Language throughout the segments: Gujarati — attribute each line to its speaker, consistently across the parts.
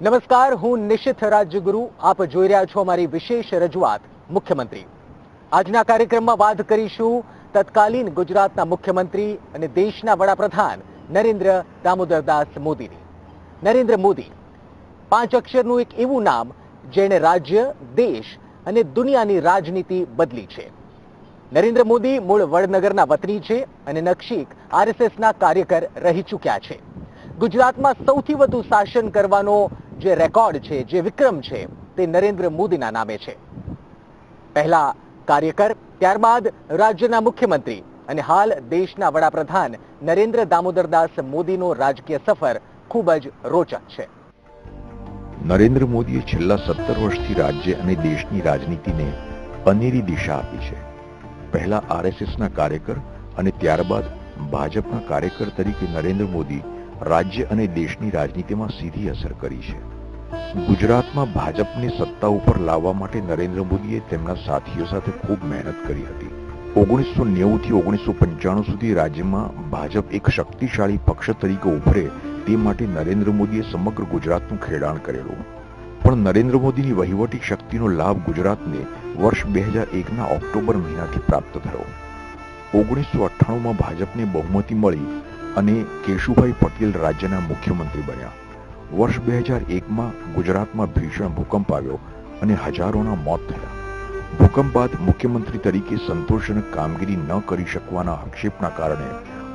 Speaker 1: નમસ્કાર, હું નિશિત રાજ્યગુરુ આપ જોઈ રહ્યા છો અમારી વિશેષ રજૂઆત મુખ્યમંત્રી. આજના કાર્યક્રમમાં વાત કરીશું તત્કાલીન ગુજરાતના મુખ્યમંત્રી અને દેશના વડાપ્રધાન નરેન્દ્ર દામોદરદાસ મોદીની. નરેન્દ્ર મોદી, પાંચ અક્ષરનું એક એવું નામ જેણે રાજ્ય, દેશ અને દુનિયાની રાજનીતિ બદલી છે. નરેન્દ્ર મોદી મૂળ વડનગરના વતની છે અને નક્ષીક આરએસએસના કાર્યકર રહી ચૂક્યા છે. ગુજરાતમાં સૌથી વધુ શાસન કરવાનો જે રેકોર્ડ છે, જે વિક્રમ છે, તે નરેન્દ્ર મોદીના નામે છે. પહેલા કાર્યકર, ત્યારબાદ રાજ્યના મુખ્યમંત્રી અને હાલ દેશના વડાપ્રધાન નરેન્દ્ર દામોદરદાસ મોદીનો રાજકીય સફર ખૂબ જ રોચક છે.
Speaker 2: નરેન્દ્ર મોદીએ છેલ્લા સત્તર વર્ષથી રાજ્ય અને દેશની રાજનીતિને અનેરી દિશા આપી છે. પહેલા આરએસએસના કાર્યકર અને ત્યારબાદ ભાજપના કાર્યકર તરીકે નરેન્દ્ર મોદી રાજ્ય અને દેશની રાજનીતિમાં સીધી અસર કરી છે. ગુજરાતમાં ભાજપને સત્તા ઉપર લાવવા માટે નરેન્દ્ર મોદીએ તેમના સાથીઓ સાથે ખૂબ મહેનત કરી હતી. ઓગણીસો નેવું થી ઓગણીસો પંચાણું સુધી રાજ્યમાં ભાજપ એક શક્તિશાળી પક્ષ તરીકે ઉભરે તે માટે નરેન્દ્ર મોદીએ સમગ્ર ગુજરાતનું ખેડાણ કરેલું. પણ નરેન્દ્ર મોદીની વહીવટી શક્તિનો લાભ ગુજરાતને વર્ષ બે હજાર એકના ઓક્ટોબર મહિનાથી પ્રાપ્ત થયો. ઓગણીસો અઠ્ઠાણુંમાં ભાજપને બહુમતી મળી અને કેશુભાઈ પટેલ રાજ્યના મુખ્યમંત્રી બન્યા. વર્ષ બે હજાર એકમાં ગુજરાતમાં ભીષણ ભૂકંપ આવ્યો અને હજારોના મોત થયા. ભૂકંપ બાદ મુખ્યમંત્રી તરીકે સંતોષજનક કામગીરી ન કરી શકવાના આક્ષેપના કારણે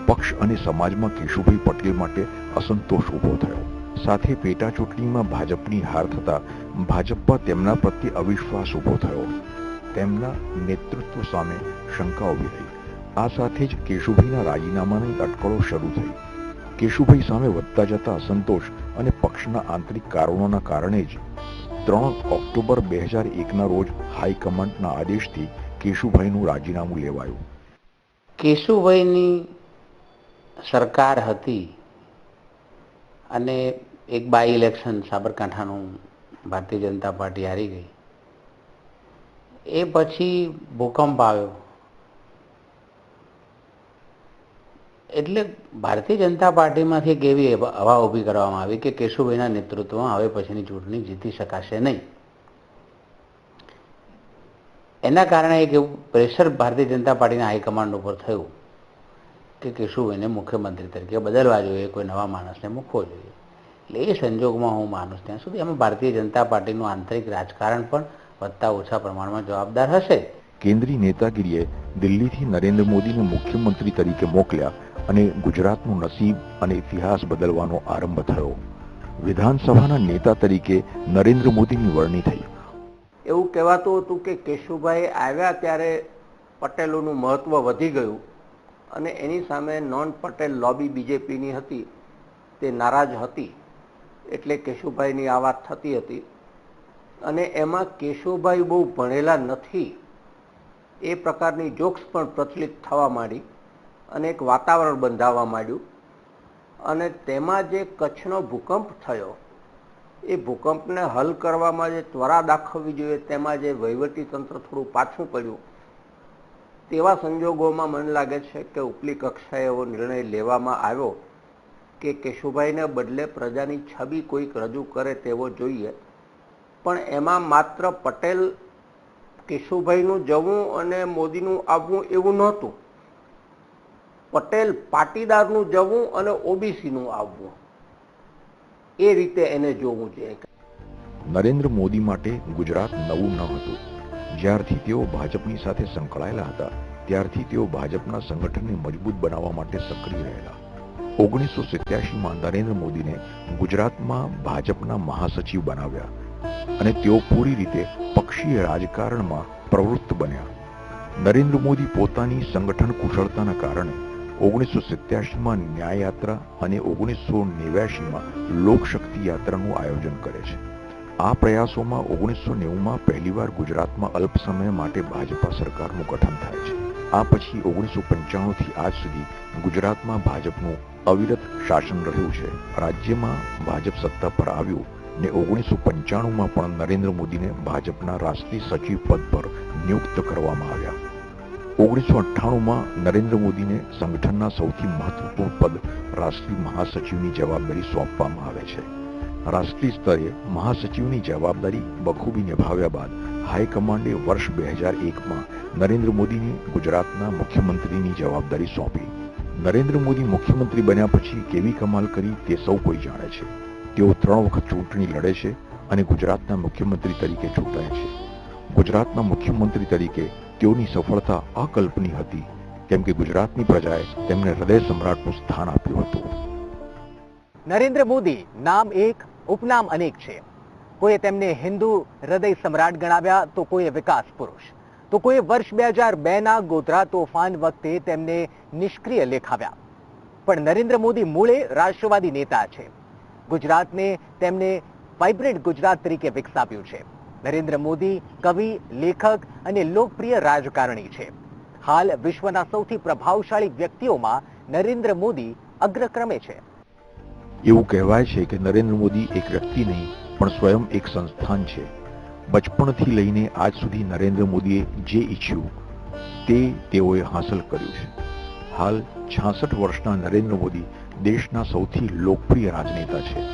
Speaker 2: પક્ષ અને સમાજમાં કેશુભાઈ પટેલ માટે અસંતોષ ઊભો થયો. સાથે પેટા ચૂંટણીમાં ભાજપની હાર થતા ભાજપમાં તેમના પ્રત્યે અવિશ્વાસ ઊભો થયો. તેમના નેતૃત્વ સામે શંકા ઊભી થઈ. આ સાથે જ કેશુભાઈના રાજીનામાની અટકળો શરૂ થઈ. કેશુભાઈ સામે વધતા જતા અસંતોષ અને પક્ષના આંતરિક કારણોના કારણે જ ત્રણ ઓક્ટોબર બે હજાર એકના રોજ હાઈકમાન્ડના આદેશથી કેશુભાઈનું રાજીનામું લેવાયું.
Speaker 3: કેશુભાઈની સરકાર હતી અને એક by election સાબરકાંઠાનું Bharatiya Janata party હારી ગઈ. એ પછી ભૂકંપ આવ્યો. એટલે ભારતીય જનતા પાર્ટીમાંથી એક એવી હવા ઊભી કરવામાં આવી કે કેશુભાઈના નેતૃત્વમાં હવે પછીની ચૂંટણી જીતી શકાશે નહીં. એના કારણે એક એવું પ્રેશર ભારતીય જનતા પાર્ટીના હાઈકમાન્ડ ઉપર થયું કે કેશુભાઈને મુખ્યમંત્રી તરીકે બદલવા જોઈએ, કોઈ નવા માણસને મૂકવો જોઈએ. એટલે એ સંજોગમાં હું માનું ત્યાં સુધી એમાં ભારતીય જનતા પાર્ટીનું આંતરિક રાજકારણ પણ વધતા ઓછા પ્રમાણમાં જવાબદાર હશે.
Speaker 2: કેન્દ્રીય નેતાગીરીએ દિલ્હીથી નરેન્દ્ર મોદીને મુખ્યમંત્રી તરીકે મોકલ્યા અને ગુજરાતનું નસીબ અને ઇતિહાસ બદલવાનો આરંભ થયો. વિધાનસભાના નેતા તરીકે નરેન્દ્ર મોદીની વરણી થઈ.
Speaker 4: એવું કહેવાતું હતું કે કેશુભાઈ આવ્યા ત્યારે પટેલોનું મહત્વ વધી ગયું અને એની સામે નોન પટેલ લોબી બીજેપીની હતી. તે નારાજ હતી એટલે કેશુભાઈની આ વાત થતી હતી. અને એમાં કેશુભાઈ બહુ ભણેલા નથી. એ પ્રકારની જોક્સ પણ પ્રચલિત થવા માંડી. અને એક વાતાવરણ બંધાવવા માંડ્યું. અને તેમાં જે કચ્છનો ભૂકંપ થયો, એ ભૂકંપને હલ કરવામાં જે ત્વરા દાખવવી જોઈએ, તેમાં જે તંત્ર થોડું પાછું પડ્યું, તેવા સંજોગોમાં મને લાગે છે કે ઉપલી કક્ષાએ એવો નિર્ણય લેવામાં આવ્યો કે કેશુભાઈને બદલે પ્રજાની છબી કોઈક રજૂ કરે તેવો જોઈએ. પણ એમાં માત્ર પટેલ, કેશુભાઈનું જવું અને મોદીનું આવવું એવું નહોતું. પટેલ પાટીદારનું જવું અને ઓબીસીનું આવવું. એ રીતે એને જોવું છે.
Speaker 2: નરેન્દ્ર મોદી માટે ગુજરાત નવું ન હતું. જ્યારથી તેઓ ભાજપની સાથે સંકળાયેલા હતા, ત્યારથી તેઓ ભાજપના સંગઠનને મજબૂત બનાવવા માટે સક્રિય રહેલા. ઓગણીસો સિત્યાસીમાં નરેન્દ્ર મોદીને ગુજરાતમાં ભાજપના મહાસચિવ બનાવ્યા અને તેઓ પૂરી રીતે પક્ષીય રાજકારણમાં પ્રવૃત્ત બન્યા. નરેન્દ્ર મોદી પોતાની સંગઠન કુશળતાના કારણે ઓગણીસો સિત્યાસીમાં ન્યાય યાત્રા અને ઓગણીસો નેવ્યાસીમાં લોકશક્તિ યાત્રાનું આયોજન કરે છે. આ પ્રયાસોમાં ઓગણીસો નેવુંમાં પહેલીવાર ગુજરાતમાં અલ્પ સમય માટે ભાજપા સરકારનું ગઠન થાય છે. આ પછી ઓગણીસો પંચાણુંથી આજ સુધી ગુજરાતમાં ભાજપનું અવિરત શાસન રહ્યું છે. રાજ્યમાં ભાજપ સત્તા પર આવ્યું ને ઓગણીસો પંચાણુંમાં પણ નરેન્દ્ર મોદીને ભાજપના રાષ્ટ્રીય સચિવ પદ પર નિયુક્ત કરવામાં આવ્યા. ઓગણીસો અઠ્ઠાણુંમાં નરેન્દ્ર મોદીને સંગઠનના સૌથી મહત્વપૂર્ણ પદ રાષ્ટ્રીય મહાસચિવની જવાબદારી સોંપવામાં આવે છે. રાષ્ટ્રીય સ્તરે મહાસચિવની જવાબદારી બખૂબી નિભાવ્યા બાદ હાઈકમાન્ડે વર્ષ બે હજાર એકમાં નરેન્દ્ર મોદીને ગુજરાતના મુખ્યમંત્રીની જવાબદારી સોંપી. નરેન્દ્ર મોદી મુખ્યમંત્રી બન્યા પછી કેવી કમાલ કરી તે સૌ કોઈ જાણે છે. તેઓ ત્રણ વખત ચૂંટણી લડે છે અને ગુજરાતના મુખ્યમંત્રી તરીકે ચૂંટાય છે. ગુજરાતના મુખ્યમંત્રી તરીકે તેઓની સફળતા અકલ્પનીય હતી, કેમ કે ગુજરાતની પ્રજાએ તેમને હૃદય સમ્રાટનું સ્થાન આપ્યું હતું.
Speaker 1: નરેન્દ્ર મોદી નામ એક, ઉપનામ અનેક છે. કોઈએ તેમને હિન્દુ હૃદય સમ્રાટ ગણાવ્યા તો કોઈએ વિકાસ પુરુષ. તો કોઈએ વર્ષ બે હજાર બેના ગોધરા તોફાન વખતે તેમને નિષ્ક્રિય લેખાવ્યા. પણ નરેન્દ્ર મોદી મૂળે રાષ્ટ્રવાદી નેતા છે. ગુજરાતને તેમને વાઇબ્રન્ટ ગુજરાત તરીકે વિકસાવ્યું છે. નરેન્દ્ર મોદી કવિ, લેખક અને લોકપ્રિય રાજકારણી છે. હાલ વિશ્વના સૌથી પ્રભાવશાળી વ્યક્તિઓમાં નરેન્દ્ર મોદી અગ્રક્રમે છે.
Speaker 2: એવું કહેવાય છે કે નરેન્દ્ર મોદી એક વ્યક્તિ નહીં, પણ સ્વયં એક સંસ્થાન છે. બચપણથી લઈને આજ સુધી નરેન્દ્ર મોદીએ જે ઈચ્છ્યું, તે તેઓએ હાંસલ કર્યું છે. હાલ છાસઠ વર્ષના નરેન્દ્ર મોદી દેશના સૌથી લોકપ્રિય રાજનેતા છે.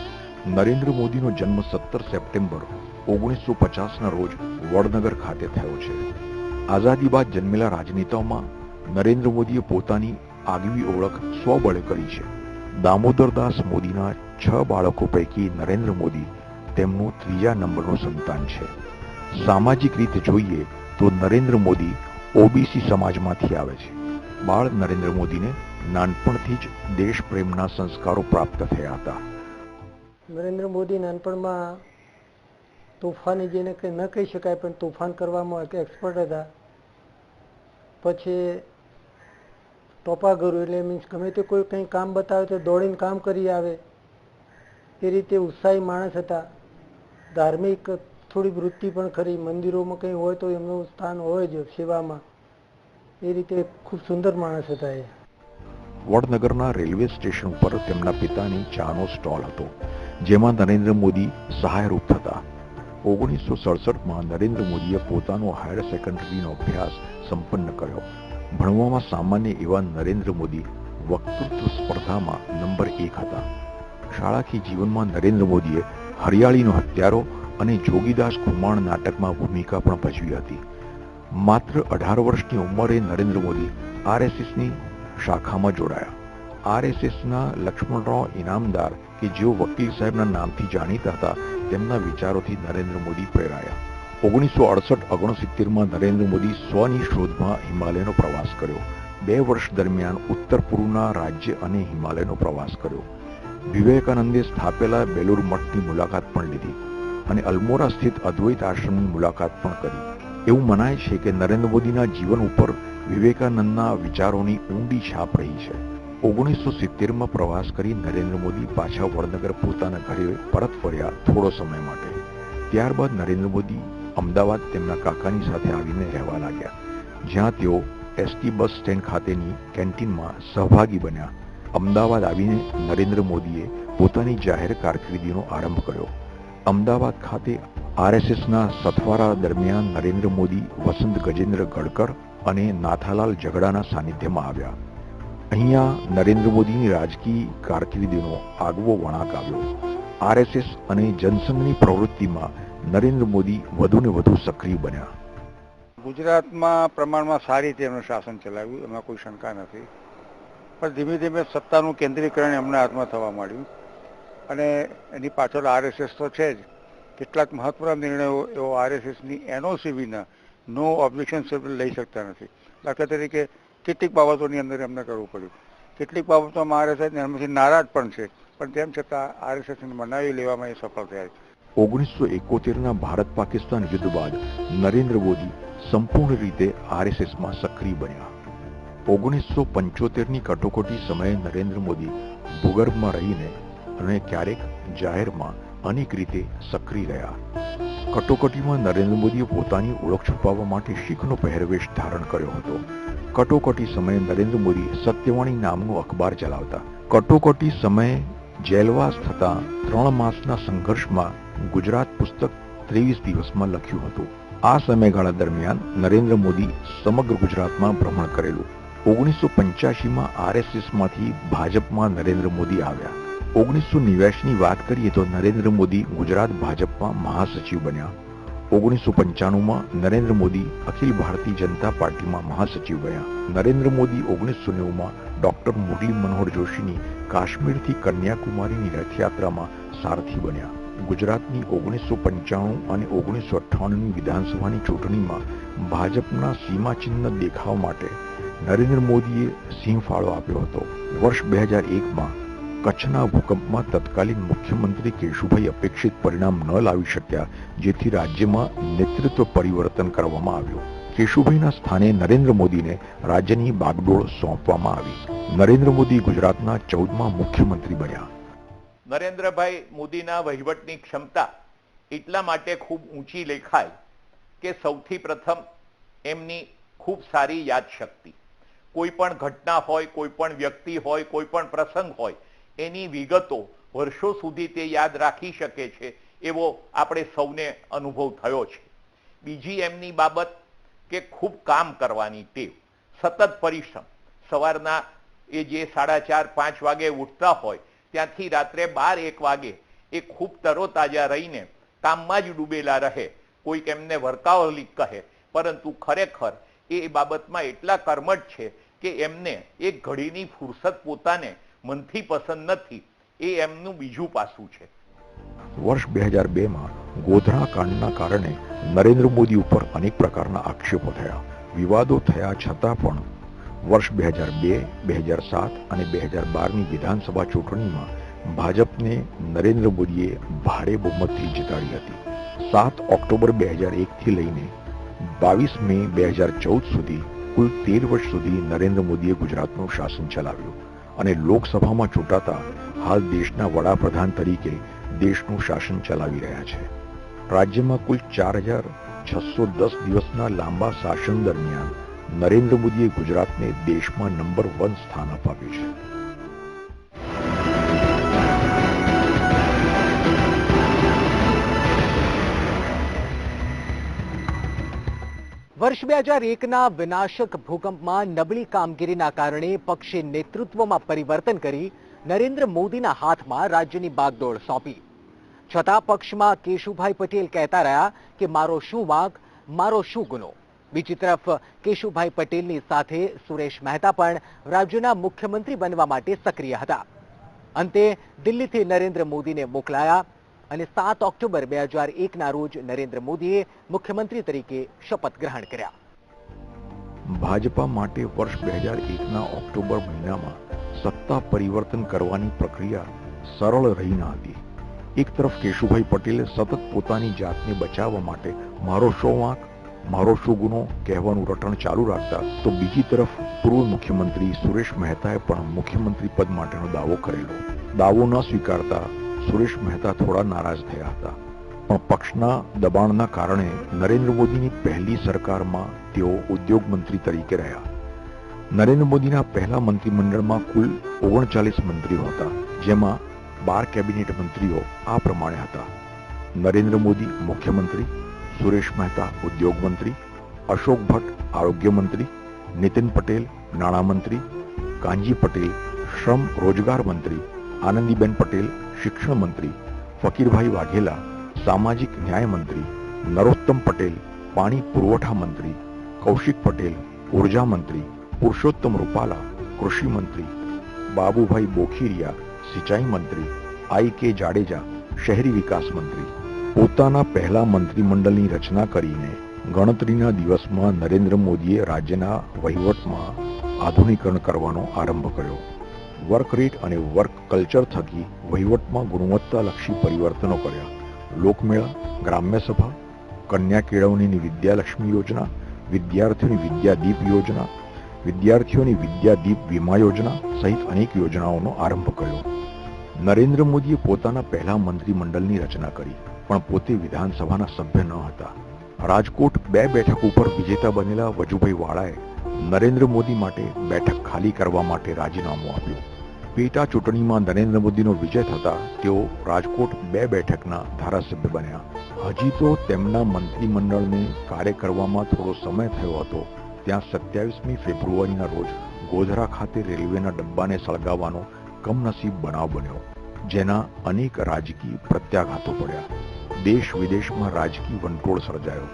Speaker 2: નરેન્દ્ર મોદીનો જન્મ સત્તર સપ્ટેમ્બર ઓગણીસો પચાસના રોજ વડનગર ખાતે થયો છે. આઝાદી બાદ જન્મેલા રાજનેતાઓમાં નરેન્દ્ર મોદીએ પોતાની આગવી ઓળખ સ્વબળે કરી છે. દામોદરદાસ મોદીના છ બાળકો પૈકી નરેન્દ્ર મોદી તેમનું ત્રીજા નંબરનું સંતાન છે. સામાજિક રીતે જોઈએ તો નરેન્દ્ર મોદી ઓબીસી સમાજમાંથી આવે છે. બાળ નરેન્દ્ર મોદીને નાનપણથી જ દેશ પ્રેમના સંસ્કારો પ્રાપ્ત થયા હતા.
Speaker 5: નરેન્દ્ર મોદી નાનપણમાં તોફાની જેને કંઈ ન કહી શકાય, પણ તોફાન કરવામાં એક એક્સપર્ટ હતા. પછી ટોપા ગરુ એટલે મીન્સ ગમે તે કોઈ કંઈ કામ બતાવે તો દોડીને કામ કરી આવે. એ રીતે ઉત્સાહી માણસ હતા. ધાર્મિક થોડી વૃત્તિ પણ ખરી. મંદિરોમાં કંઈ હોય તો એમનું સ્થાન હોય જ સેવામાં. એ રીતે ખૂબ સુંદર માણસ હતા એ.
Speaker 2: વડનગરના રેલવે સ્ટેશન ઉપર તેમના પિતાની ચાનો સ્ટોલ હતો, જેમાં નરેન્દ્ર મોદી સહાયરૂપ થતા. ઓગણીસો સડસઠમાં નરેન્દ્ર મોદીએ પોતાનો હાયર સેકન્ડરીનો અભ્યાસ સંપન્ન કર્યો. ભણવામાં સામાન્ય એવા નરેન્દ્ર મોદી વક્તૃત્વ સ્પર્ધામાં નંબર એક હતા. શાળાકી જીવનમાં નરેન્દ્ર મોદીએ હરિયાળીનો હત્યારો અને જોગીદાસ ખુમાણ નાટકમાં ભૂમિકા પણ ભજવી હતી. માત્ર અઢાર વર્ષની ઉંમરે નરેન્દ્ર મોદી આરએસએસની શાખામાં જોડાયા. આરએસએસના લક્ષ્મણરાવ ઇનામદાર કે જેઓ વકીલ સાહેબના નામથી જાણીતા હતા, તેમના વિચારોથી નરેન્દ્ર મોદી પ્રેરાયા. ઓગણીસો અડસઠ ઓગણસિત્તેરમાં નરેન્દ્ર મોદી સ્વની શોધમાં હિમાલયનો પ્રવાસ કર્યો. બે વર્ષ દરમિયાન ઉત્તર પૂર્વના રાજ્ય અને હિમાલયનો પ્રવાસ કર્યો. વિવેકાનંદે સ્થાપેલા બેલુર મઠની મુલાકાત પણ લીધી અને અલમોરા સ્થિત અદ્વૈત આશ્રમની મુલાકાત પણ કરી. એવું મનાય છે કે નરેન્દ્ર મોદીના જીવન ઉપર વિવેકાનંદના વિચારોની ઊંડી છાપ રહી છે. ઓગણીસો સિત્તેરમાં પ્રવાસ કરી નરેન્દ્ર મોદી પાછા વડનગર પોતાના ઘરે પરત ફર્યા થોડો સમય માટે. ત્યારબાદ નરેન્દ્ર મોદી અમદાવાદ તેમના કાકાની સાથે આવીને રહેવા લાગ્યા, જ્યાં તેઓ એસટી બસ સ્ટેન્ડ ખાતેની કેન્ટીનમાં સહભાગી બન્યા. અમદાવાદ આવીને નરેન્દ્ર મોદીએ પોતાની જાહેર કારકિર્દીનો આરંભ કર્યો. અમદાવાદ ખાતે આરએસએસના સથવારા દરમિયાન નરેન્દ્ર મોદી વસંત ગજેન્દ્ર ગડકર અને નાથાલાલ ઝઘડાના સાનિધ્યમાં આવ્યા. અહીંયા નરેન્દ્ર મોદીની રાજકીય કારકિર્દીનો આગવો વળાંક આવ્યો. આરએસએસ અને જનસંઘની પ્રવૃત્તિમાં નરેન્દ્ર મોદી વધુને વધુ સક્રિય બન્યા.
Speaker 6: ગુજરાતમાં પ્રમાણમાં સારી રીતે એમનું શાસન ચલાવ્યું, એમાં કોઈ શંકા નથી. પણ ધીમે ધીમે સત્તાનું કેન્દ્રીકરણ એમના હાથમાં થવા માંડ્યું. અને એની પાછળ આરએસએસ તો છે જ. કેટલાક મહત્વના નિર્ણયો એવો આરએસએસની એનઓસી વિના નો ઓબ્જેક્શન લઈ શકતા નથી. દાખલા તરીકે કેટલીક બાબતોની અંદર એમને કરવું પડ્યું. કેટલીક બાબતોમાં આરએસએસ એમથી નારાજ પણ છે. પણ તેમ છતાં આરએસએસને મનાવી લેવામાં એ સફળ થયા છે.
Speaker 2: ઓગણીસો એકોતેરના ભારત પાકિસ્તાન યુદ્ધ બાદ નરેન્દ્ર મોદી સંપૂર્ણ રીતે આરએસએસમાં સક્રિય બન્યા. ઓગણીસો પંચોતેરની કટોકટી સમયે નરેન્દ્ર મોદી ભૂગર્ભમાં રહીને અને ક્યારેક જાહેરમાં અનેક રીતે સક્રિય રહ્યા. કટોકટીમાં નરેન્દ્ર મોદીએ પોતાની ઓળખ છુપાવવા માટે શીખનો પહેરવેશ ધારણ કર્યો હતો. કટોકટી સમયે નરેન્દ્ર મોદી સત્યવાણી નામનું અખબાર ચલાવતા. કટોકટી સમયે જેલવાસ થતા ત્રણ માસના સંઘર્ષમાં ગુજરાત પુસ્તક ત્રેવીસ દિવસમાં લખ્યું હતું. આ સમયગાળા દરમિયાન નરેન્દ્ર મોદી સમગ્ર ગુજરાતમાં ભ્રમણ કરેલું. ઓગણીસો પંચ્યાસીમાં આરએસએસમાંથી ભાજપમાં નરેન્દ્ર મોદી આવ્યા. ઓગણીસો નેવ્યાસીની વાત કરીએ તો નરેન્દ્ર મોદી ગુજરાત ભાજપમાં મહાસચિવ બન્યા. ઓગણીસો પંચાણુંમાં નરેન્દ્ર મોદી અખિલ ભારતીય જનતા પાર્ટીમાં મહાસચિવ બન્યા. નરેન્દ્ર મોદી ઓગણીસો નેવુંમાં ડોક્ટર મુરલી મનોહર જોશીની કાશ્મીરથી કન્યાકુમારીની રથયાત્રામાં સારથી બન્યા. ગુજરાતની ઓગણીસો પંચાણું અને ઓગણીસો અઠ્ઠાણુંની વિધાનસભાની ચૂંટણીમાં ભાજપના સીમાચિહ્ન દેખાવ માટે નરેન્દ્ર મોદીએ સિંહ ફાળો આપ્યો હતો. વર્ષ બે હજાર એકમાં કચ્છના ભૂકંપમાં તત્કાલીન મુખ્યમંત્રી કેશુભાઈ અપેક્ષિત પરિણામ ન લાવી શક્યા, જેથી રાજ્યમાં નેતૃત્વ પરિવર્તન કરવામાં આવ્યું. કેશુભાઈના સ્થાને નરેન્દ્ર મોદીને રાજ્યની બાગડોળ સોંપવામાં આવી. નરેન્દ્ર મોદી ગુજરાતના ચૌદમા મુખ્યમંત્રી બન્યા.
Speaker 7: નરેન્દ્રભાઈ મોદીના વહીવટની ક્ષમતા એટલા માટે ખૂબ ઊંચી લેખાય કે સૌથી પ્રથમ એમની ખૂબ સારી યાદશક્તિ. કોઈ પણ ઘટના હોય, કોઈ પણ વ્યક્તિ હોય, કોઈ પણ પ્રસંગ હોય એની વિગતો વર્ષો સુધી તે યાદ રાખી શકે છે, એવો આપણે સૌને અનુભવ થયો છે. બીજી એમની બાબત કે ખૂબ કામ કરવાની ટેવ. સતત પરિશ્રમ. સવારના એ જે સાડા ચાર, પાંચ વાગે ઉઠતા હોય, ત્યાંથી રાત્રે બાર, એક વાગે એ ખૂબ તરોતાજા રહીને કામમાં જ ડૂબેલા રહે. કોઈક એમને વર્કાહોલિક કહે, પરંતુ ખરેખર એ બાબતમાં એટલા કર્મઠ છે કે એમને એક ઘડીની ફુરસત પોતાને મનથી પસંદ નથી. એ એમનું બીજું પાસું છે.
Speaker 2: વર્ષ બે હજાર બેમાં ગોધરા કાંડના કારણે નરેન્દ્ર મોદી ઉપર અનેક પ્રકારના આક્ષેપો થયા. વિવાદો થયા છતાં પણ વર્ષ બે હજાર બે બે હજાર સાત અને બે હજાર બારની વિધાનસભા ચૂંટણીમાં ભાજપને નરેન્દ્ર મોદીએ ભારે બહુમતથી જીતાડી હતી. સાત ઓક્ટોબર બે હજાર એકથી લઈને બાવીસ મે બે હજાર ચૌદ સુધી કુલ તેર વર્ષ સુધી નરેન્દ્ર મોદીએ ગુજરાતનું શાસન ચલાવ્યું. અને લોકસભામાં ચૂંટાતા હાલ દેશના વડાપ્રધાન તરીકે દેશનું શાસન ચલાવી રહ્યા છે. રાજ્યમાં કુલ ચાર હજાર છસો દસ દિવસના લાંબા શાસન દરમિયાન નરેન્દ્ર મોદીએ ગુજરાતને દેશમાં નંબર વન સ્થાન અપાવ્યું છે.
Speaker 1: વર્ષ બે હજાર એકના વિનાશક ભૂકંપમાં નબળી કામગીરીના કારણે પક્ષે નેતૃત્વમાં પરિવર્તન કરી નરેન્દ્ર મોદીના હાથમાં રાજ્યની બાગડોળ સોંપી. છતાં પક્ષમાં કેશુભાઈ પટેલ કહેતા રહ્યા કે મારો શું વાંક, મારો શું ગુનો? બીજી તરફ, કેશુભાઈ પટેલની સાથે સુરેશ મહેતા પણ રાજ્યના મુખ્યમંત્રી બનવા માટે સક્રિય હતા. અંતે દિલ્હીથી નરેન્દ્ર મોદીને મોકલાયા અને સાત ઓક્ટોબર બે હજાર એકના રોજ નરેન્દ્ર મોદીએ મુખ્યમંત્રી તરીકે શપથ ગ્રહણ કર્યા.
Speaker 2: ભાજપા માટે વર્ષ બે હજાર એકના ઓક્ટોબર મહિનામાં સત્તા પરિવર્તન કરવાની પ્રક્રિયા સરળ રહી ન હતી. એક તરફ કેશુભાઈ પટેલે સતત પોતાની જાતને બચાવવા માટે મારો શો વાંક, મારો શું ગુનો કહેવાનું રટણ ચાલુ રાખતા, તો બીજી તરફ પૂર્વ મુખ્યમંત્રી સુરેશ મહેતાએ પણ મુખ્યમંત્રી પદ માટેનો દાવો કરેલો. દાવો ન સ્વીકારતા સુરેશ મહેતા થોડા નારાજ થયા હતા. પણ પક્ષના દબાણના કારણે નરેન્દ્ર મોદીની પહેલી સરકારમાં તેઓ ઉદ્યોગ મંત્રી તરીકે રહ્યા. નરેન્દ્ર મોદીના પહેલા મંત્રીમંડળમાં કુલ ઓગણચાલીસ મંત્રીઓ હતા, જેમાં બાર કેબિનેટ મંત્રીઓ આ પ્રમાણે હતા. નરેન્દ્ર મોદી મુખ્યમંત્રી, સુરેશ મહેતા ઉદ્યોગ મંત્રી, અશોક ભટ્ટ આરોગ્ય મંત્રી, નીતિન પટેલ નાણામંત્રી કાંજી પટેલ શ્રમ રોજગાર મંત્રી, આનંદીબેન પટેલ શિક્ષણ મંત્રી ફકીરભાઈ વાઘેલા, સામાજિક ન્યાય મંત્રી નરોત્તમ પટેલ, પાણી પુરવઠા મંત્રી કૌશિક પટેલ, ઊર્જા મંત્રી પુરુષોત્તમ રૂપાલા, કૃષિ મંત્રી બાબુભાઈ બોખીરિયા, સિંચાઈ મંત્રી આઈ કે જાડેજા, શહેરી વિકાસ મંત્રી પોતાના પહેલા મંત્રીમંડળની રચના કરીને ગણતરીના દિવસમાં નરેન્દ્ર મોદીએ રાજ્યના વહીવટમાં આધુનિકરણ કરવાનો આરંભ કર્યો. વર્ક રેટ અને વર્ક કલ્ચર થકી વહીવટમાં ગુણવત્તાલક્ષી પરિવર્તનો કર્યા. લોકમેળા, ગ્રામ્ય સભા, કન્યા કેળવણીની વિદ્યાલક્ષ્મી યોજના વિદ્યાર્થીઓની વિદ્યાદીપ યોજના, વિદ્યાર્થીઓની વિદ્યાદીપ વીમા યોજના સહિત અનેક યોજનાઓનો આરંભ કર્યો. નરેન્દ્ર મોદીએ પોતાના પહેલા મંત્રીમંડળની રચના કરી, પણ પોતે વિધાનસભાના સભ્ય ન હતા. રાજકોટ બે બેઠક ઉપર વિજેતા બનેલા વજુભાઈ વાળાએ નરેન્દ્ર મોદી માટે બેઠક ખાલી કરવા માટે રાજીનામું આપ્યું. પેટા ચૂંટણીમાં નરેન્દ્ર મોદીનો વિજય થતા તેઓ રાજકોટ બે બેઠકના ધારાસભ્ય બન્યા. હજી તો તેમના મંત્રીમંડળને કાર્ય કરવામાં થોડો સમય થયો હતો. ત્યાં સત્યાવીસમી ફેબ્રુઆરીના રોજ ગોધરા ખાતે રેલવેના ડબ્બાને સળગાવવાનો કમનસીબ બનાવ બન્યો, જેના અનેક રાજકીય પ્રત્યાઘાતો પડ્યા. દેશ વિદેશમાં રાજકીય વંટોળ સર્જાયો.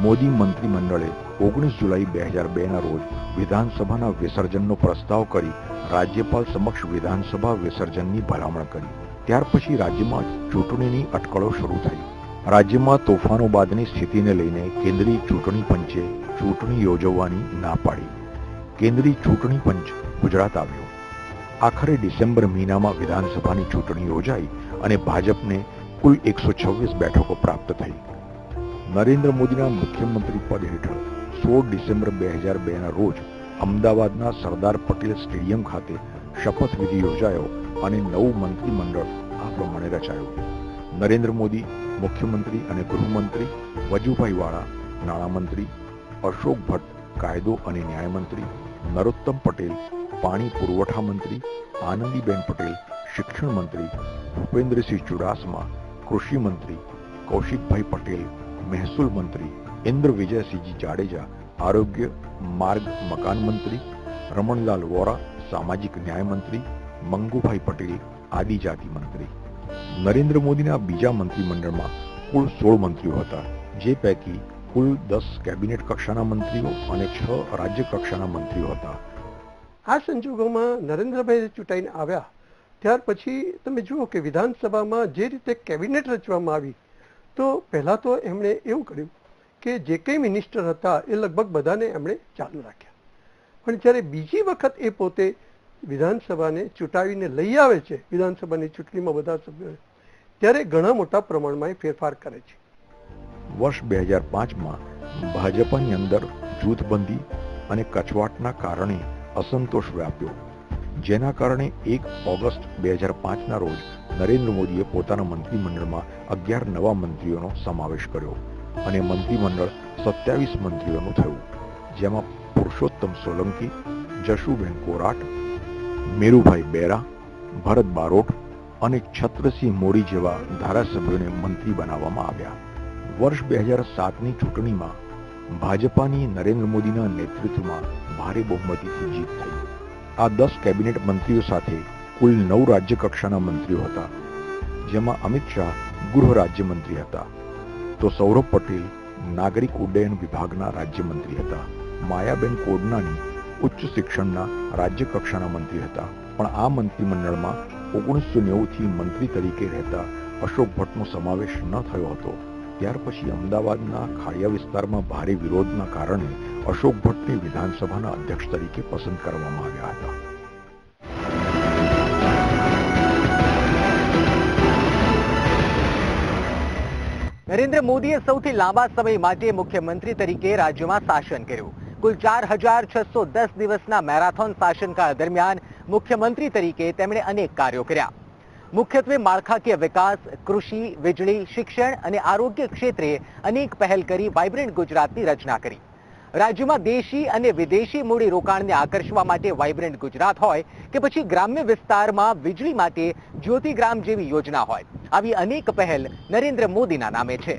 Speaker 2: મોદી મંત્રીમંડળે ઓગણીસ જુલાઈ બે હજાર બેના રોજ વિધાનસભાના વિસર્જનનો પ્રસ્તાવ કરી રાજ્યપાલ સમક્ષ વિધાનસભા વિસર્જનની ભલામણ કરી. ત્યાર પછી રાજ્યમાં ચૂંટણીની અટકળો શરૂ થઈ. રાજ્યમાં તોફાનો બાદની સ્થિતિને લઈને કેન્દ્રીય ચૂંટણી પંચે ચૂંટણી યોજવાની ના પાડી. કેન્દ્રીય ચૂંટણી પંચ ગુજરાત આવ્યો. આખરે ડિસેમ્બર મહિનામાં વિધાનસભાની ચૂંટણી યોજાઈ અને ભાજપને કુલ એકસો છવ્વીસ બેઠકો પ્રાપ્ત થઈ. નરેન્દ્ર મોદીના મુખ્યમંત્રી પદ હેઠળ સોળ ડિસેમ્બર બે હજાર બેના રોજ અમદાવાદના સરદાર પટેલ સ્ટેડિયમ ખાતે શપથવિધિ યોજાયો અને નવું મંત્રીમંડળ આ પ્રમાણે રચાયું. નરેન્દ્ર મોદી, મુખ્યમંત્રી અને ગૃહમંત્રી, વજુભાઈ વાળા, નાણામંત્રી, અશોક ભટ્ટ, કાયદો અને ન્યાયમંત્રી, નરોત્તમ પટેલ, પાણી પુરવઠા મંત્રી, આનંદીબેન પટેલ, શિક્ષણ મંત્રી, ભૂપેન્દ્રસિંહ ચુડાસમા, કૃષિ મંત્રી, કૌશિકભાઈ પટેલ મહેસૂલ મંત્રી ઇન્દ્ર વિજયસિંહજી જાડેજા આરોગ્ય માર્ગ મકાન મંત્રી રમણલાલ વોરા સામાજિક ન્યાય મંત્રી મંગુભાઈ પટેલ આદિજાતિ મંત્રી નરેન્દ્ર મોદીના બીજા મંત્રીમંડળમાં કુલ સોળ મંત્રીઓ હતા, જે પૈકી કુલ દસ કેબિનેટ કક્ષાના મંત્રીઓ અને છ રાજ્ય કક્ષાના મંત્રીઓ હતા.
Speaker 8: આ સંજોગોમાં નરેન્દ્રભાઈ ચૂંટાઈને આવ્યા. ત્યાર પછી તમે જુઓ કે વિધાનસભામાં જે રીતે કેબિનેટ રચવામાં આવી તો પહેલાં તો એમણે એવું કર્યું કે જે કંઈ મિનિસ્ટર હતા એ લગભગ બધાને એમણે ચાલુ રાખ્યા. પણ જ્યારે બીજી વખત એ પોતે વિધાનસભાને ચૂંટાવીને લઈ આવે છે, વિધાનસભાની ચૂંટણીમાં બધા સભ્યો ત્યારે ઘણા મોટા પ્રમાણમાં એ ફેરફાર કરે છે.
Speaker 2: વર્ષ બે હજાર પાંચમાં ભાજપની અંદર જૂથબંધી અને કચવાટના કારણે અસંતોષ વ્યાપ્યો. જેના કારણે એક ઓગસ્ટ બે હજાર પાંચના રોજ નરેન્દ્ર મોદીએ પોતાના મંત્રીમંડળમાં અગિયાર નવા મંત્રીઓનો સમાવેશ કર્યો અને મંત્રીમંડળ સત્યાવીસ મંત્રીઓનું થયું, જેમાં પુરુષોત્તમ સોલંકી, જશુબેન કોરાટ, મેરુભાઈ બેરા, ભરત બારોટ અને છત્રસિંહ મોડી જેવા ધારાસભ્યોને મંત્રી બનાવવામાં આવ્યા. વર્ષ બે હજાર સાતની ચૂંટણીમાં ભાજપાની નરેન્દ્ર મોદીના નેતૃત્વમાં ભારે બહુમતીથી જીત થઈ. આ દસ કેબિનેટ મંત્રીઓ સાથે કુલ નવ રાજ્ય કક્ષાના મંત્રીઓ હતા, જેમાં અમિત શાહ ગૃહ રાજ્યમંત્રી હતા. તો સૌરભ પટેલ નાગરિક ઉડ્ડયન વિભાગના રાજ્યમંત્રી હતા. માયાબેન કોડનાની ઉચ્ચ શિક્ષણના રાજ્ય કક્ષાના મંત્રી હતા. પણ આ મંત્રીમંડળમાં ઓગણીસો નેવુંથી મંત્રી તરીકે રહેતા અશોક ભટ્ટનો સમાવેશ ન થયો હતો. ત્યાર પછી અમદાવાદના ખાડિયા વિસ્તારમાં ભારે વિરોધના કારણે અશોક ભટ્ટને વિધાનસભાના અધ્યક્ષ તરીકે પસંદ કરવામાં આવ્યા હતા.
Speaker 1: નરેન્દ્ર મોદીએ સૌથી લાંબા સમય માટે મુખ્યમંત્રી તરીકે રાજ્યમાં શાસન કર્યું. કુલ ચાર હજાર છસો દસ દિવસના મેરાથોન શાસનકાળ દરમિયાન મુખ્યમંત્રી તરીકે તેમણે અનેક કાર્યો કર્યા. મુખ્યત્વે માળખાકીય વિકાસ, કૃષિ, વીજળી, શિક્ષણ અને આરોગ્ય ક્ષેત્રે અનેક પહેલ કરી વાઇબ્રન્ટ ગુજરાતની રચના કરી. રાજ્યમાં દેશી અને વિદેશી મૂડી રોકાણને આકર્ષવા માટે વાઇબ્રન્ટ ગુજરાત હોય કે પછી ગ્રામ્ય વિસ્તારમાં વીજળી માટે જ્યોતિગ્રામ જેવી યોજના હોય, આવી અનેક પહેલ નરેન્દ્ર મોદીના નામે છે.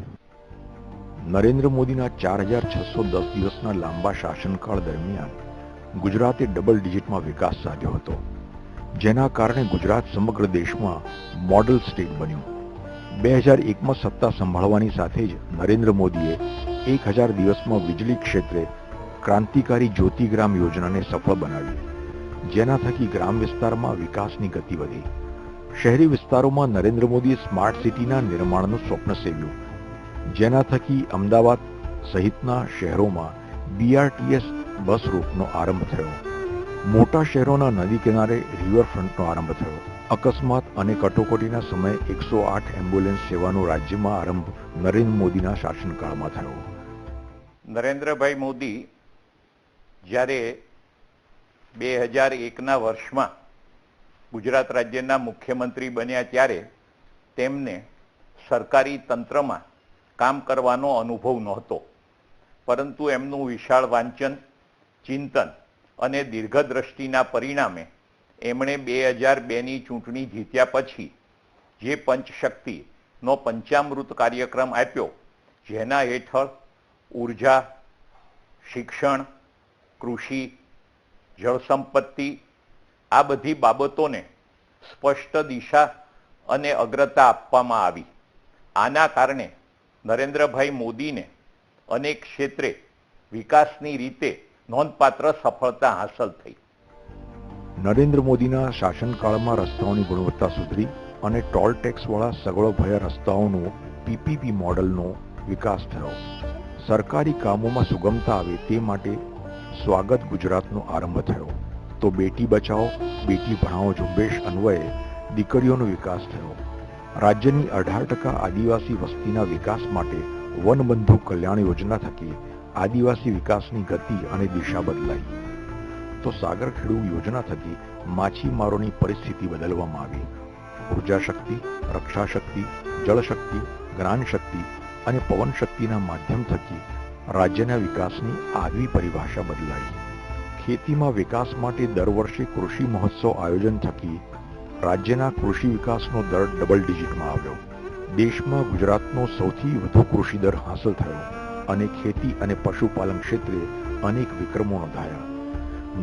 Speaker 2: નરેન્દ્ર મોદીના ચાર હજાર છસો દસ દિવસના લાંબા શાસનકાળ દરમિયાન ગુજરાતે ડબલ ડિજિટમાં વિકાસ સાધ્યો હતો, જેના કારણે ગુજરાત સમગ્ર દેશમાં મોડલ સ્ટેટ બન્યું. બે હજાર એકમાં સત્તા સંભાળવાની સાથે જ નરેન્દ્ર મોદીએ એક હજાર દિવસમાં વીજળી ક્ષેત્રે ક્રાંતિકારી જ્યોતિગ્રામ યોજનાને સફળ બનાવી જેના થકી ગ્રામ વિસ્તારમાં વિકાસની ગતિ વધી. શહેરી વિસ્તારોમાં નરેન્દ્ર મોદીએ સ્માર્ટ સિટીના નિર્માણનું સ્વપ્ન સેવ્યું. જેના થકી અમદાવાદ સહિતના શહેરોમાં બીઆરટીએસ બસ રૂટનો આરંભ થયો. મોટા શહેરોના નદી કિનારે રિવરફ્રન્ટનો આરંભ થયો. અકસ્માત અને કટોકટીના સમયે એકસો આઠ એમ્બ્યુલન્સ સેવાનો રાજ્યમાં આરંભ નરેન્દ્ર મોદીના શાસનકાળમાં થયો.
Speaker 7: નરેન્દ્રભાઈ મોદી જ્યારે બે હજાર એકના વર્ષમાં ગુજરાત રાજ્યના મુખ્યમંત્રી બન્યા ત્યારે તેમને સરકારી તંત્રમાં કામ કરવાનો અનુભવ નહોતો. પરંતુ એમનું વિશાળ વાંચન, ચિંતન અને દીર્ઘદ્રષ્ટિના પરિણામે એમણે બે હજાર બેની ચૂંટણી જીત્યા પછી જે પંચશક્તિનો પંચામૃત કાર્યક્રમ આપ્યો, જેના હેઠળ ઊર્જા, શિક્ષણ, કૃષિ, જળસંપત્તિ આ બધી બાબતોને સ્પષ્ટ દિશા અને અગ્રતા આપવામાં આવી. આના કારણે નરેન્દ્રભાઈ મોદીને અનેક ક્ષેત્રે વિકાસની રીતે નોંધપાત્ર સફળતા હાંસલ થઈ.
Speaker 2: નરેન્દ્ર મોદીના શાસનકાળમાં રસ્તાઓની ગુણવત્તા સુધરી અને ટોલ ટેક્સવાળા સગવડો રસ્તાઓનો, પીપીપી મોડલનો વિકાસ થયો. સરકારી કામોમાં સુગમતા આવે તે માટે સ્વાગત ગુજરાતનો આરંભ થયો. તો બેટી બચાવો બેટી ભણાવો ઝુંબેશ અન્વયે દીકરીઓનો વિકાસ થયો. રાજ્યની અઢાર ટકા આદિવાસી વસ્તીના વિકાસ માટે વનબંધુ કલ્યાણ યોજના થકી આદિવાસી વિકાસની ગતિ અને દિશા બદલાઈ. તો સાગર ખેડૂ યોજના થકી માછીમારોની પરિસ્થિતિ બદલવામાં આવી. ઊર્જા શક્તિ રક્ષા શક્તિ જળશક્તિ જ્ઞાન શક્તિ અને પવન શક્તિના માધ્યમ થકી રાજ્યના વિકાસની આગવી પરિભાષા બદલાઈ. ખેતીમાં વિકાસ માટે દર વર્ષે કૃષિ મહોત્સવ આયોજન થકી રાજ્યના કૃષિ વિકાસનો દર ડબલ ડિજિટમાં આવ્યો. દેશમાં ગુજરાતનો સૌથી વધુ કૃષિ દર હાંસલ થયો અને ખેતી અને પશુપાલન ક્ષેત્રે અનેક વિક્રમો નોંધાયા.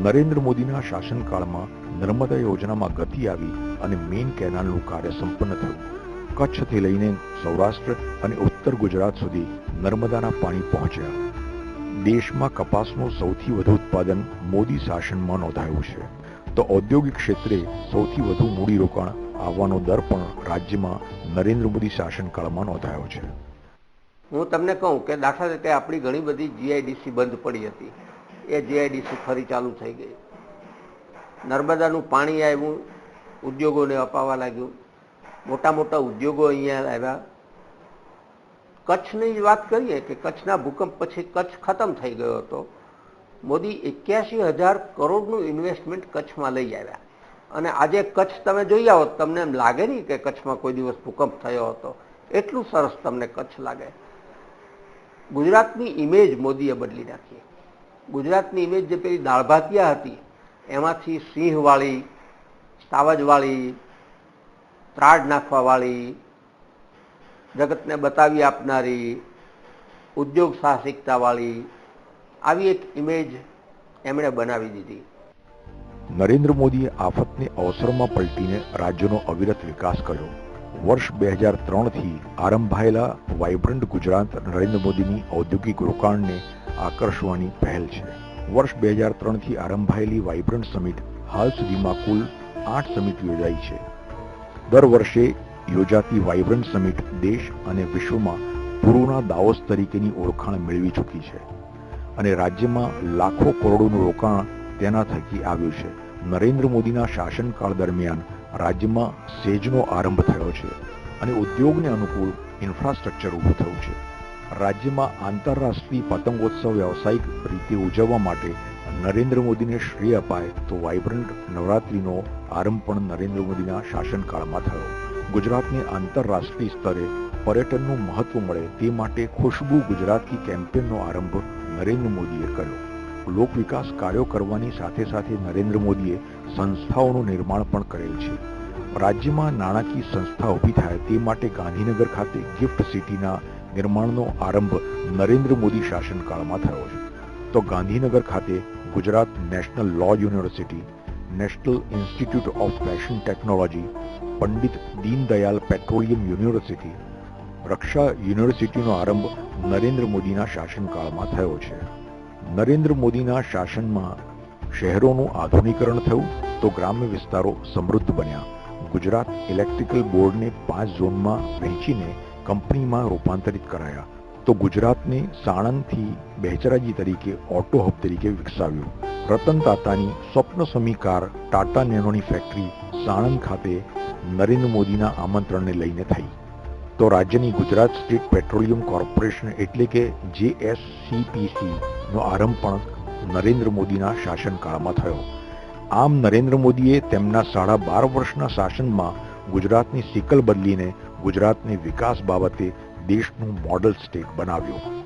Speaker 2: નરેન્દ્ર મોદીના શાસનકાળમાં નર્મદા યોજનામાં ગતિ આવી અને મેઇન કેનાલનું કાર્ય સંપન્ન થયું. કચ્છથી લઈને સૌરાષ્ટ્ર અને ઉત્તર ગુજરાત સુધી નર્મદાના પાણી પહોંચ્યા. દેશમાં કપાસનું સૌથી વધુ ઉત્પાદન મોદી શાસનમાં નોંધાયું છે. તો ઔદ્યોગિક ક્ષેત્રે સૌથી વધુ મૂડીરોકાણ આવવાનો દર પણ રાજ્યમાં નરેન્દ્ર મોદી શાસનકાળમાં નોંધાયો છે.
Speaker 4: હું તમને કહું કે દાખલા તરીકે આપણી ઘણી બધી જીઆઈડીસી બંધ પડી હતી. એ જીઆઈડીસી ફરી ચાલુ થઈ ગઈ. નર્મદાનું પાણી આવ્યું, ઉદ્યોગોને અપાવા લાગ્યું. મોટા મોટા ઉદ્યોગો અહીંયા આવ્યા. કચ્છની વાત કરીએ કે કચ્છના ભૂકંપ પછી કચ્છ ખતમ થઈ ગયો હતો. મોદી એક્યાસી હજાર કરોડનું ઇન્વેસ્ટમેન્ટ કચ્છમાં લઈ આવ્યા. અને આજે કચ્છ તમે જોઈ આવો, તમને એમ લાગે નહીં કે કચ્છમાં કોઈ દિવસ ભૂકંપ થયો હતો. એટલું સરસ તમને કચ્છ લાગે. ગુજરાતની ઇમેજ મોદીએ બદલી નાખી. ગુજરાતની ઇમેજ જે પેલી દાળભાતિયા હતી, એમાંથી સિંહવાળી, સાવજવાળી ત્રાડ નાખવાવાળી, જગતને બતાવી આપનારી, ઉદ્યોગ સાહસિકતાવાળી, આવી એક ઇમેજ એમણે બનાવી દીધી.
Speaker 2: નરેન્દ્ર મોદીએ આફતને અવસરમાં પલટીને રાજ્યનો અવિરત વિકાસ કર્યો. વર્ષ બે હજાર ત્રણથી આરંભાયેલા વાઇબ્રન્ટ ગુજરાત નરેન્દ્ર મોદીની ઔદ્યોગિક રોકાણને આકર્ષવાની પહેલ છે. વર્ષ બે હજાર ત્રણથી આરંભાયેલી વાઇબ્રન્ટ સમિટ હાલ સુધીમાં કુલ આઠ સમિટ યોજાઈ છે. દર વર્ષે યોજાતી વાઇબ્રન્ટ સમિટ દેશ અને વિશ્વમાં પૂર્વના દાવોસ તરીકેની ઓળખાણ મેળવી ચૂકી છે અને રાજ્યમાં લાખો કરોડોનું રોકાણ તેના થકી આવ્યું છે. નરેન્દ્ર મોદીના શાસનકાળ દરમિયાન રાજ્યમાં સેજનો આરંભ થયો છે અને ઉદ્યોગને અનુકૂળ ઇન્ફ્રાસ્ટ્રક્ચર ઊભું થયું છે. રાજ્યમાં આંતરરાષ્ટ્રીય પતંગોત્સવ વ્યાવસાયિક રીતે ઉજવવા માટે નરેન્દ્ર મોદીને શ્રેય અપાય તો વાઇબ્રન્ટ નવરાત્રિનો આરંભ પણ નરેન્દ્ર મોદીના શાસનકાળમાં થયો. ગુજરાતને આંતરરાષ્ટ્રીય સ્તરે પર્યટનનું મહત્વ મળે તે માટે ખુશ્બુ ગુજરાતની કેમ્પેનનો આરંભ નરેન્દ્ર મોદીએ કર્યો. લોક વિકાસ કાર્યો કરવાની સાથે સાથે નરેન્દ્ર મોદીએ સંસ્થાઓનું નિર્માણ પણ કરેલ છે. રાજ્યમાં નાણાકીય સંસ્થા ઊભી થાય તે માટે ગાંધીનગર ખાતે ગિફ્ટ સિટીના નિર્માણનો આરંભ નરેન્દ્ર મોદી શાસનકાળમાં થયો છે. તો ગાંધીનગર ખાતે Gujarat national law university national institute of fashion technology Pandit Deendayal petroleum university Raksha યુનિવર્સિટીનો આરંભ નરેન્દ્ર મોદીના શાસનકાળમાં થયો છે. નરેન્દ્ર મોદીના શાસનમાં શહેરોનું આધુનિકરણ થયું તો ગ્રામ્ય વિસ્તારો સમૃદ્ધ બન્યા. ગુજરાત ઇલેક્ટ્રિકલ બોર્ડને પાંચ ઝોનમાં વહેંચીને કંપનીમાં રૂપાંતરિત કરાયા. તો ગુજરાતને સાણંદથી બહેચરાજી તરીકે ઓટો હબ તરીકે વિકસાવ્યું. રતન તાતાની સ્વપ્ન સમીકાર ટાટા નેનોની ફેક્ટરી સાણંદ ખાતે નરેન્દ્ર મોદીના આમંત્રણને લઈને થઈ. તો રાજ્યની ગુજરાત સ્ટેટ પેટ્રોલિયમ કોર્પોરેશન એટલે કે જે એસ સીપીસીનો આરંભ પણ નરેન્દ્ર મોદીના શાસનકાળમાં થયો. આમ નરેન્દ્ર મોદીએ તેમના સાડા બાર વર્ષના શાસનમાં ગુજરાતની સિકલ બદલીને ગુજરાતને વિકાસ બાબતે દેશનું મોડલ સ્ટેટ બનાવ્યું.